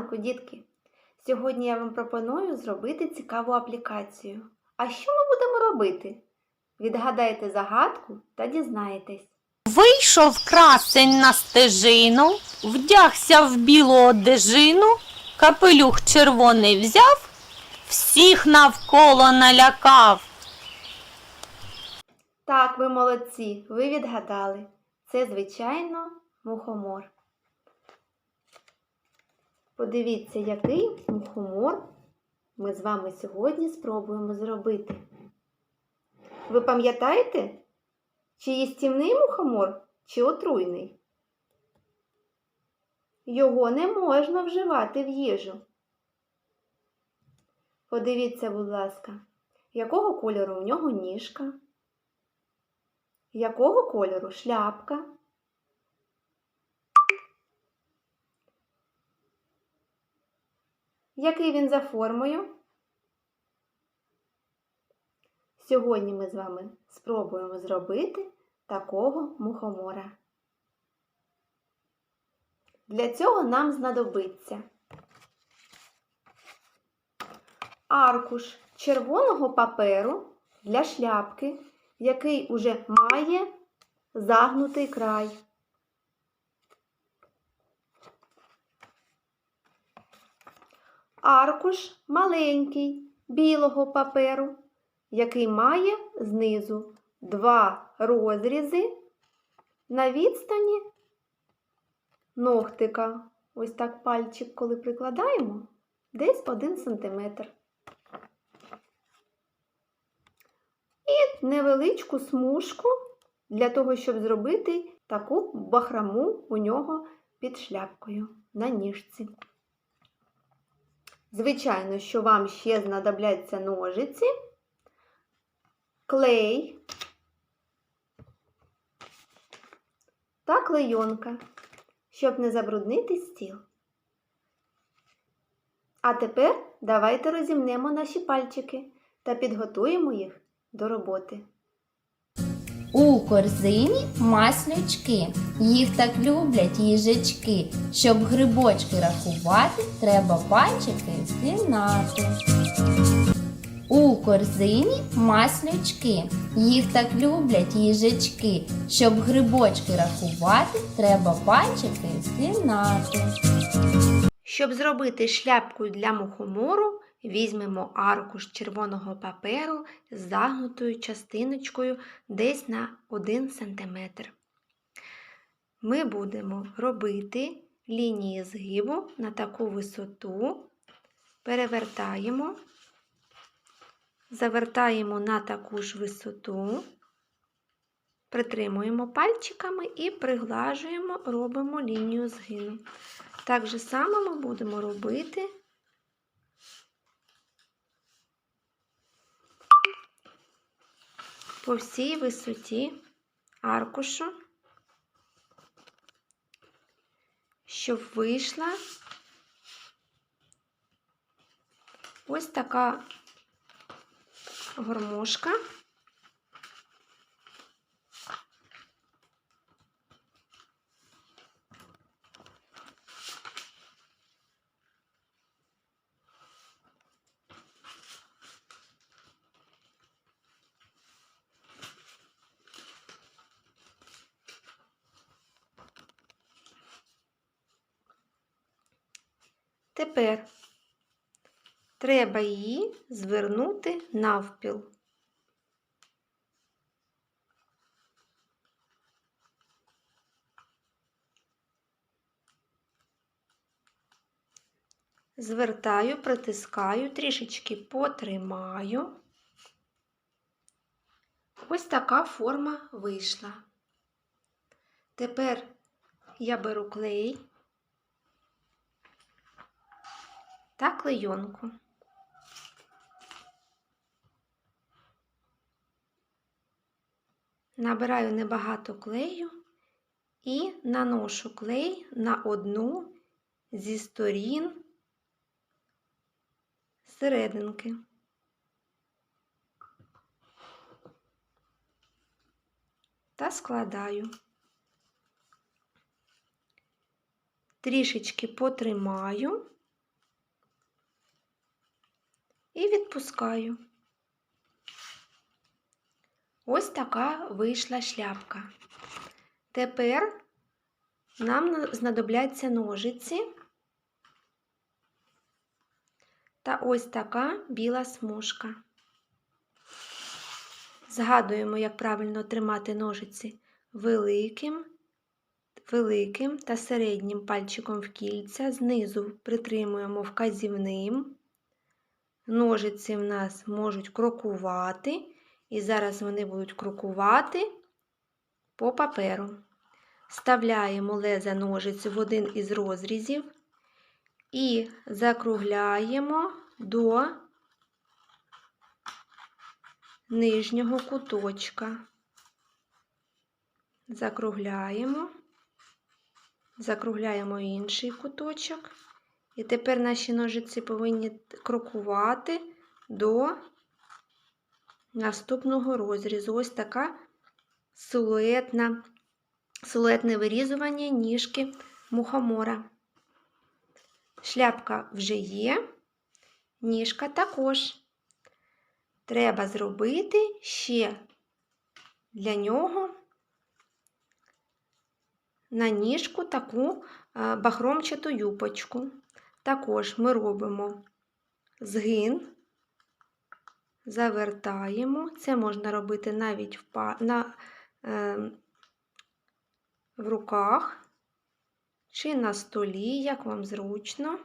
ранку, дітки! Сьогодні я вам пропоную зробити цікаву аплікацію. А що ми будемо робити? Відгадайте загадку та дізнаєтесь. Вийшов красень на стежину, вдягся в білу одежину, капелюх червоний взяв, всіх навколо налякав. Так, ви молодці, ви відгадали. Це, звичайно, мухомор. Подивіться, який мухомор ми з вами сьогодні спробуємо зробити. Ви пам'ятаєте, чи їстівний мухомор, чи отруйний? Його не можна вживати в їжу. Подивіться, будь ласка, якого кольору у нього ніжка? Якого кольору шляпка? Який він за формою? Сьогодні ми з вами спробуємо зробити такого мухомора. Для цього нам знадобиться аркуш червоного паперу для шляпки, який уже має загнутий край. Аркуш маленький білого паперу, який має знизу два розрізи на відстані ногтика. Ось так пальчик, коли прикладаємо, десь 1 см. І невеличку смужку для того, щоб зробити таку бахраму у нього під шляпкою на ніжці. Звичайно, що вам ще знадобляться ножиці, клей та клейонка, щоб не забруднити стіл. А тепер давайте розімнемо наші пальчики та підготуємо їх до роботи. У корзині маслючки, їх так люблять їжачки. Щоб грибочки рахувати, треба пальчики згинати. У корзині маслючки, їх так люблять їжачки. Щоб грибочки рахувати, треба пальчики згинати. Щоб зробити шляпку для мухомору, візьмемо аркуш червоного паперу з загнутою частиночкою десь на 1 см. Ми будемо робити лінії згибу на таку висоту, перевертаємо, завертаємо на таку ж висоту, притримуємо пальчиками і приглажуємо, робимо лінію згину. Так же само ми будемо робити по всій висоті аркушу, щоб вийшла ось така гормошка. Тепер треба її звернути навпіл. Звертаю, притискаю, трішечки потримаю. Ось така форма вийшла. Тепер я беру клей та клейонку. Набираю небагато клею і наношу клей на одну зі сторін серединки. Та складаю. Трішечки потримаю і відпускаю. Ось така вийшла шляпка. Тепер нам знадобляться ножиці та ось така біла смужка. Згадуємо, як правильно тримати ножиці великим, великим та середнім пальчиком в кільця, знизу притримуємо вказівним. Ножиці в нас можуть крокувати, і зараз вони будуть крокувати по паперу. Вставляємо леза ножиць в один із розрізів і закругляємо до нижнього куточка. Закругляємо, закругляємо інший куточок. І тепер наші ножиці повинні крокувати до наступного розрізу. Ось така силуетна, силуетне вирізування ніжки мухомора. Шляпка вже є, ніжка також. Треба зробити ще для нього на ніжку таку бахромчату юпочку. Також ми робимо згин, завертаємо. Це можна робити навіть в, на, е, в руках чи на столі, як вам зручно.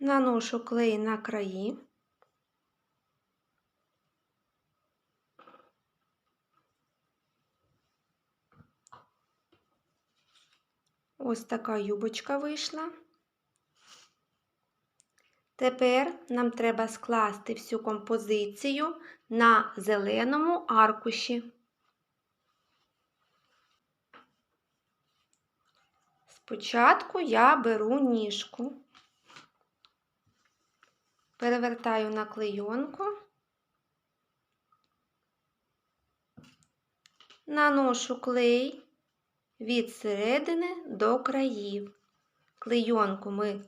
Наношу клей на краї. Ось така юбочка вийшла. Тепер нам треба скласти всю композицію на зеленому аркуші. Спочатку я беру ніжку, перевертаю на клейонку, наношу клей від середини до країв. Клейонку ми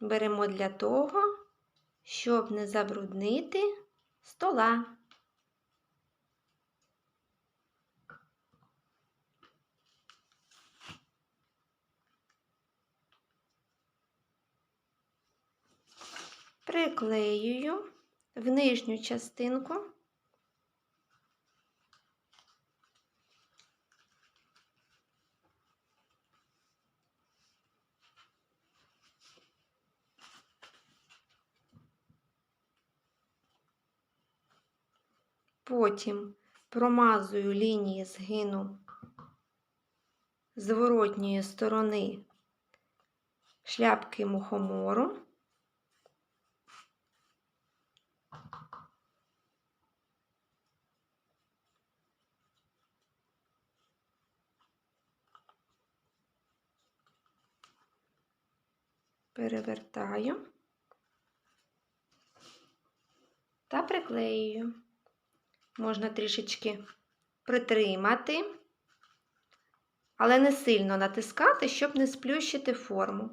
беремо для того, щоб не забруднити стола. Приклеюю в нижню частинку Потім промазую лінії згину зворотньої сторони шляпки мухомору. Перевертаю та приклеюю можна трішечки притримати, але не сильно натискати, щоб не сплющити форму.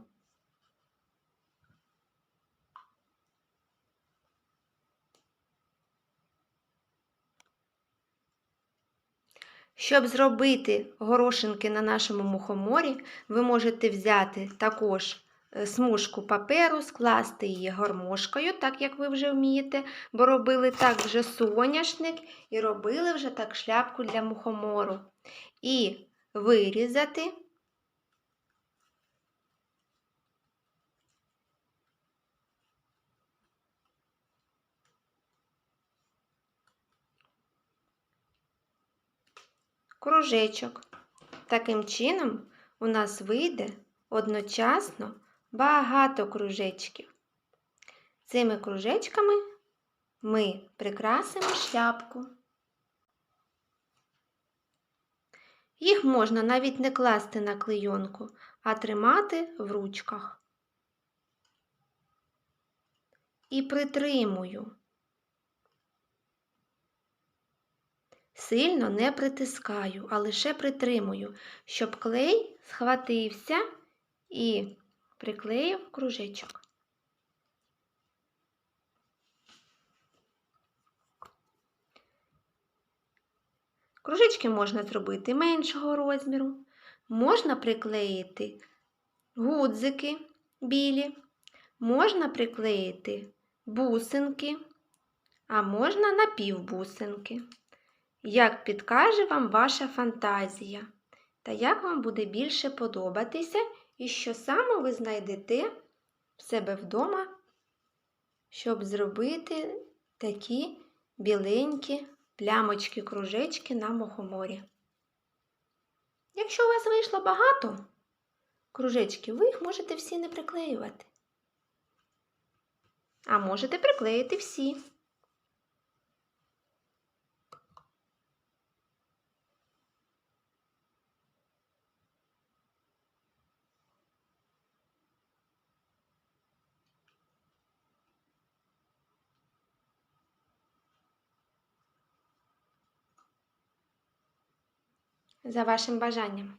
Щоб зробити горошинки на нашому мухоморі, ви можете взяти також смужку паперу, скласти її гармошкою, так як ви вже вмієте, бо робили так вже соняшник і робили вже так шляпку для мухомору. І вирізати кружечок. Таким чином у нас вийде одночасно багато кружечків. Цими кружечками ми прикрасимо шляпку. Їх можна навіть не класти на клейонку, а тримати в ручках. і притримую. Сильно не притискаю, а лише притримую, щоб клей схватився і приклеїв кружечок. Кружечки можна зробити меншого розміру, можна приклеїти гудзики білі, можна приклеїти бусинки, а можна напівбусинки. Як підкаже вам ваша фантазія, та як вам буде більше подобатися, і що саме ви знайдете в себе вдома, щоб зробити такі біленькі плямочки, кружечки на мухоморі. Якщо у вас вийшло багато кружечків, ви їх можете всі не приклеювати. А можете приклеїти всі. За вашим бажанням.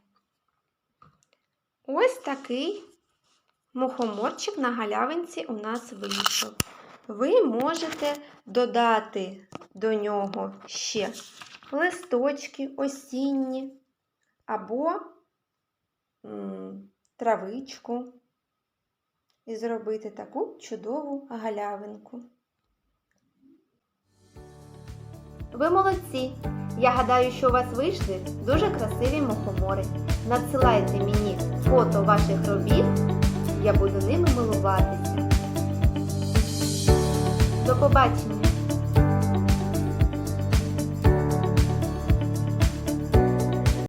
Ось такий мухоморчик на галявинці у нас вийшов. Ви можете додати до нього ще листочки осінні або травичку і зробити таку чудову галявинку. Ви молодці! Я гадаю, що у вас вийшли дуже красиві мухомори. Надсилайте мені фото ваших робіт, я буду ними милуватися. До побачення!